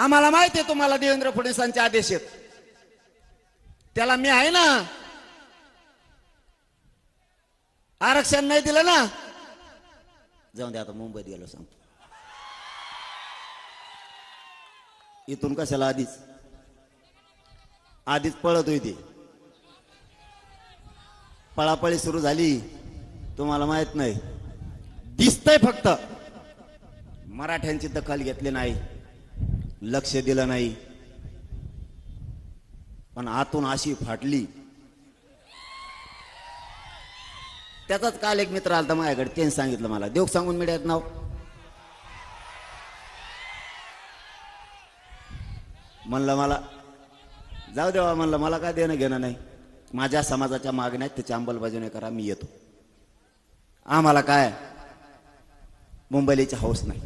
आम्हाला माहिती आहे तुम्हाला देवेंद्र फडणवीसांचे आदेश आहेत. त्याला मी आहे ना आरक्षण नाही दिलं ना. जाऊन दे आता मुंबईत गेलो सांगतो. इथून कशाला आधीच? आधीच पळत होती. पळापळी सुरू झाली. तुम्हाला माहीत नाही. दिसतंय फक्त. मराठ्यांची दखल घेतली नाही. लक्ष दिलं नाही. पण आतून अशी फाटली. त्याचाच काल एक मित्र आलता माझ्याकडे त्यांनी सांगितलं मला. देव सांगून मिळत नाव. म्हणलं मला जाऊ देवा म्हणलं मला काय देणं घेणं नाही. माझ्या समाजाच्या मागण्या आहेत त्याची अंमलबजावणी करा मी येतो. आम्हाला काय? मुंबईची हौस नाही.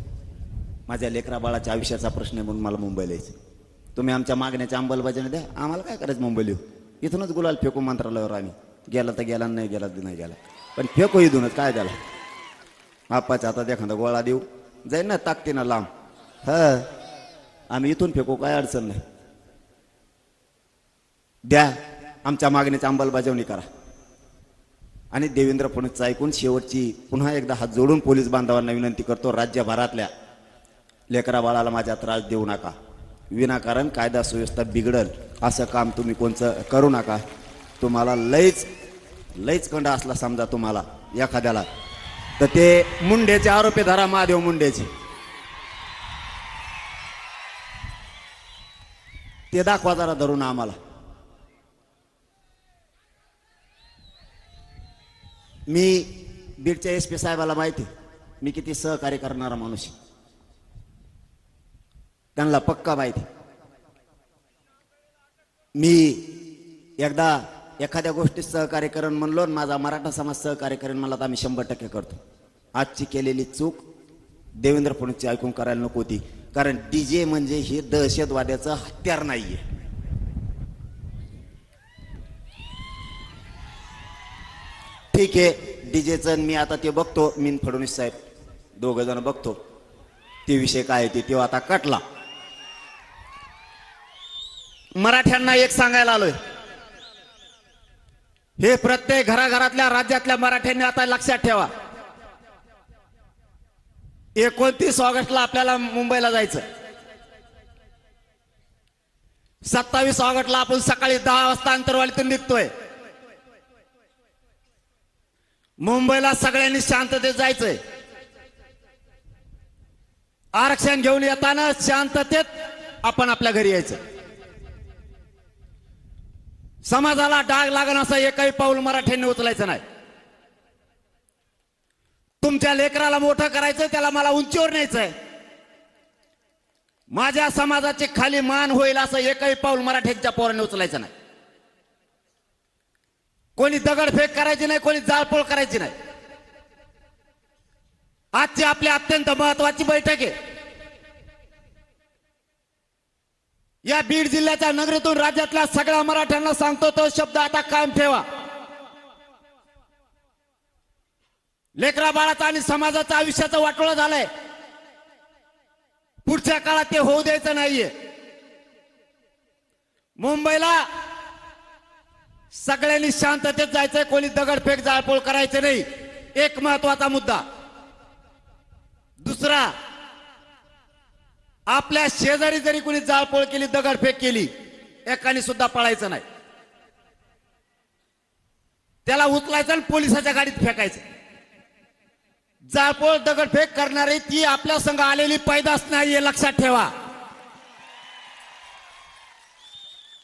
माझ्या लेकरा बाळाच्या आयुष्याचा प्रश्न आहे म्हणून मला मुंबईला यायचं. तुम्ही आमच्या मागण्याच्या अंमलबजावणी द्या आम्हाला काय करायचं मुंबईला येऊ इथूनच गुलाल फेकू मंत्रालयावर आम्ही. गेला तर गेला नाही गेला तर नाही गेला. पण फेकू इथूनच काय झालं बाप्पाच्या हातात एखादा गोळा देऊ. जाईन ना ताकते ना लांब. ह. आम्ही इथून फेकू काय अडचण नाही. द्या. आमच्या मागणीची अंमलबजावणी करा. आणि देवेंद्र फडणवीसचं ऐकून शेवटची पुन्हा एकदा हात जोडून पोलीस बांधवांना विनंती करतो राज्यभरातल्या लेकरा बाळाला माझ्या त्रास देऊ नका. विनाकारण कायदा सुव्यवस्था बिघडल असं काम तुम्ही कोणचं करू नका. तुम्हाला लईच लईच कंड असला समजा तुम्हाला एखाद्याला. तर ते मुंडेचे आरोपी धरा महादेव मुंडेचे. ते दाखवा जरा धरून आम्हाला. मी बीडच्या एस पी साहेबाला माहिती मी किती सहकार्य करणारा माणूस आहे. त्यांना पक्का माहिती मी एकदा एखाद्या गोष्टीत सहकार्य करण म्हणलो आणि माझा मराठा समाज सहकार्य करेन मला आम्ही शंभर टक्के करतो आजची केलेली चूक देवेंद्र फडणवीसची ऐकून करायला नको होती कारण डीजे म्हणजे हे दहशतवाद्याचं हत्यार नाहीये ठीक आहे डीजेचं मी आता ते बघतो मी फडणवीस साहेब दोघ जण बघतो ते विषय काय आहे ते तो आता कटला मराठ्यांना एक सांगायला आलोय. हे प्रत्येक घराघरातल्या राज्यातल्या मराठ्यांनी आता लक्षात ठेवा. एकोणतीस ऑगस्टला आपल्याला मुंबईला जायचं. सत्तावीस ऑगस्टला आपण सकाळी दहा वाजता अंतरवालीतून निघतोय. मुंबईला सगळ्यांनी शांततेत जायचंय. आरक्षण घेऊन येताना शांततेत आपण आपल्या घरी यायचं. समाजाला डाग लागण असं एकही पाऊल मराठ्यांनी उचलायचं नाही. तुमच्या लेकराला मोठं करायचं त्याला मला उंचीवर न्यायचंय. माझ्या समाजाची खाली मान होईल असं एकही पाऊल मराठ्यांच्या पोराने उचलायचं नाही. कोणी दगडफेक करायची नाही कोणी जाळपोळ करायची नाही. आजची आपली अत्यंत महत्वाची बैठक आहे. या बीड जिल्ह्याच्या नगरीतून राज्यातल्या सगळ्या मराठ्यांना सांगतो तो शब्द आता कायम ठेवा. लेकरा बाळाचा आणि समाजाचा आयुष्याचं वाटोळं झालंय. पुढच्या काळात ते होऊ द्यायचं नाहीये. मुंबईला सगळ्यांनी शांततेत जायचंय कोणी दगडफेक जाळपोळ करायचं नाही. एक महत्त्वाचा मुद्दा. दुसरा आपल्या शेजारी जरी कोणी जाळपोळ केली दगडफेक केली एकाने सुद्धा पळायचं नाही. त्याला उचलायचं आणि पोलिसाच्या गाडीत फेकायचं. जाळपोळ दगडफेक करणारी ती आपल्या संघ आलेली पैदास नाही हे लक्षात ठेवा.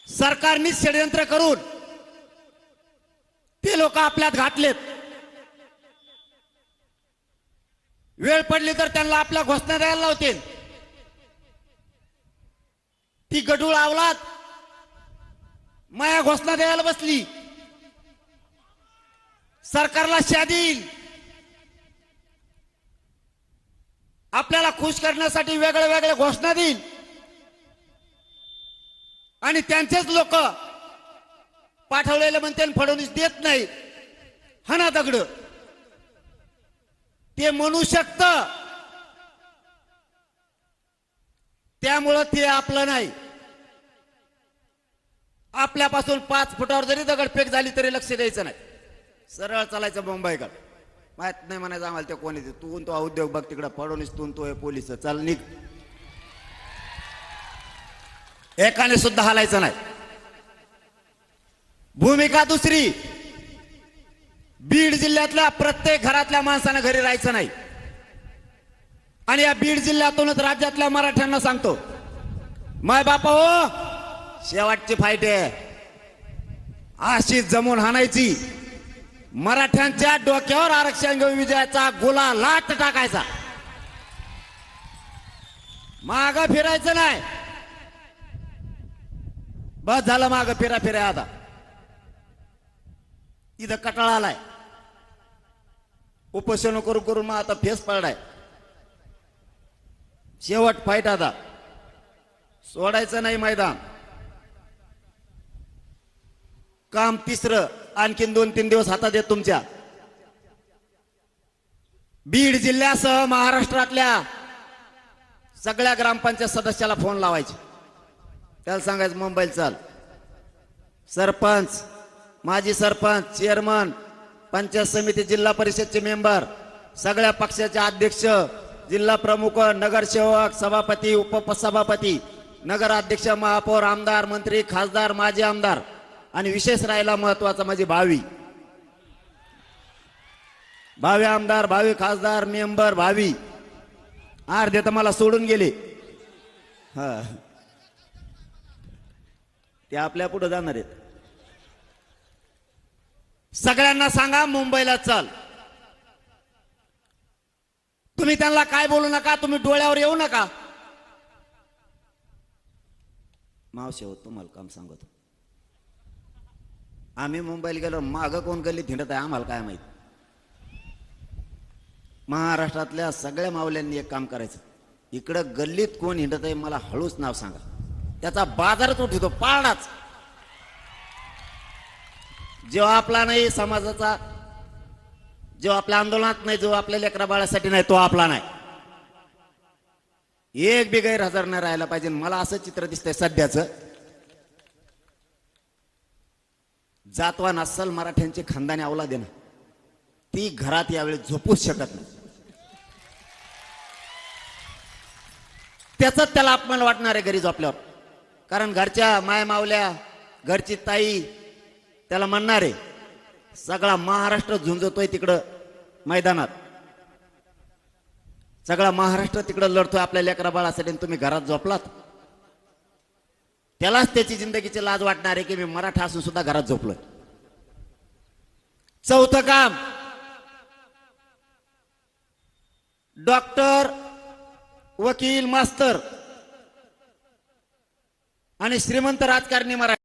सरकारने षडयंत्र करून ते लोक आपल्यात घातलेत. वेळ पडली तर त्यांना आपल्या घोषणा द्यायला लावतील. ती गडूळ आवलात. माया घोषणा द्यायला बसली. सरकारला शादील आपल्याला खुश करण्यासाठी वेगळ्या वेगळ्या घोषणा देईल. आणि त्यांचेच लोक पाठवलेले म्हणते फडणवीस देत नाही हना दगड. ते म्हणू शकतं त्यामुळं ते आपलं नाही. आपल्यापासून पाच फुटावर जरी दगडफेक झाली तरी लक्ष द्यायचं नाही. सरळ चालायचं मुंबईकडे. माहीत नाही म्हणायचं आम्हाला ते कोणी ते तू तो उद्योग बघ तिकडं. फडवणीस तू तो पोलीस चल निघ. एकाने सुद्धा हालायचं नाही. भूमिका दुसरी. बीड जिल्ह्यातल्या प्रत्येक घरातल्या माणसानं घरी राहायचं नाही. आणि या बीड जिल्ह्यातूनच राज्यातल्या मराठ्यांना सांगतो. माय बापा हो शेवटची फाईट आहे. अशी जमून हाणायची. मराठ्यांच्या डोक्यावर आरक्षण घेऊन विजयाचा गोला लाट टाकायचा. माग फिरायचं नाही. बस झालं माग फिरा फिरा आता. इथं कटाळा आलाय. उपोषण करून करून मग आता फेस पडलाय. शेवट फाईट आता. सोडायचं नाही मैदान. काम तिसरं आणखीन दोन तीन दिवस हातात येत तुमच्या. बीड जिल्ह्यासह महाराष्ट्रातल्या सगळ्या ग्रामपंचायत सदस्याला फोन लावायचे. त्याला सांगायचं मुंबईला चाल. सरपंच माजी सरपंच चेअरमन पंचायत समिती जिल्हा परिषदचे मेंबर सगळ्या पक्षाचे अध्यक्ष जिल्हा प्रमुख नगरसेवक सभापती उपसभापती नगराध्यक्ष महापौर आमदार मंत्री खासदार माजी आमदार आणि विशेष राहिला महत्त्वाचा माझी म्हणजे भावी. भावी आमदार भावी खासदार मेंबर भावी. अर्धे तर मला सोडून गेले. हा. ते आपल्या पुढे जाणार आहेत. सगळ्यांना सांगा मुंबईला चल. तुम्ही त्यांना काय बोलू नका तुम्ही डोळ्यावर येऊ नका. मावशे हो तुम्हाला काम सांगतो. आम्ही मुंबईला गेलो माग कोण गल्लीत हिंडत आहे आम्हाला काय माहीत? महाराष्ट्रातल्या सगळ्या मावल्यांनी एक काम करायचं. इकडं गल्लीत कोण हिंडत आहे मला हळूच नाव सांगा. त्याचा बाजारच उठवतो पाळणाच जेव्हा आपला नाही समाजाचा जो आपल्या आंदोलनात नाही जो आपल्या लेकरा बाळासाठी नाही तो आपला नाही. एक बी गैरहजर नाही राहायला पाहिजे. मला असं चित्र दिसतंय सध्याचं. जातवान अस्सल मराठ्यांची खानदानी अवला देणं ती घरात यावेळी झोपूच शकत नाही. त्याच त्याला अपमान वाटणार आहे घरी झोपल्यावर. कारण घरच्या माय मावल्या घरची ताई त्याला म्हणणार आहे सगळा महाराष्ट्र झुंजतोय तिकडं मैदानात. सगळा महाराष्ट्र तिकडं लढतोय आपल्या लेकरा बाळासाठी तुम्ही घरात झोपलात. त्यालाच त्याची जिंदगीची लाज वाटणार आहे की मी मराठा असून सुद्धा घरात झोपलोय. चौथं काम. डॉक्टर वकील मास्तर आणि श्रीमंत राजकारणी मराठी.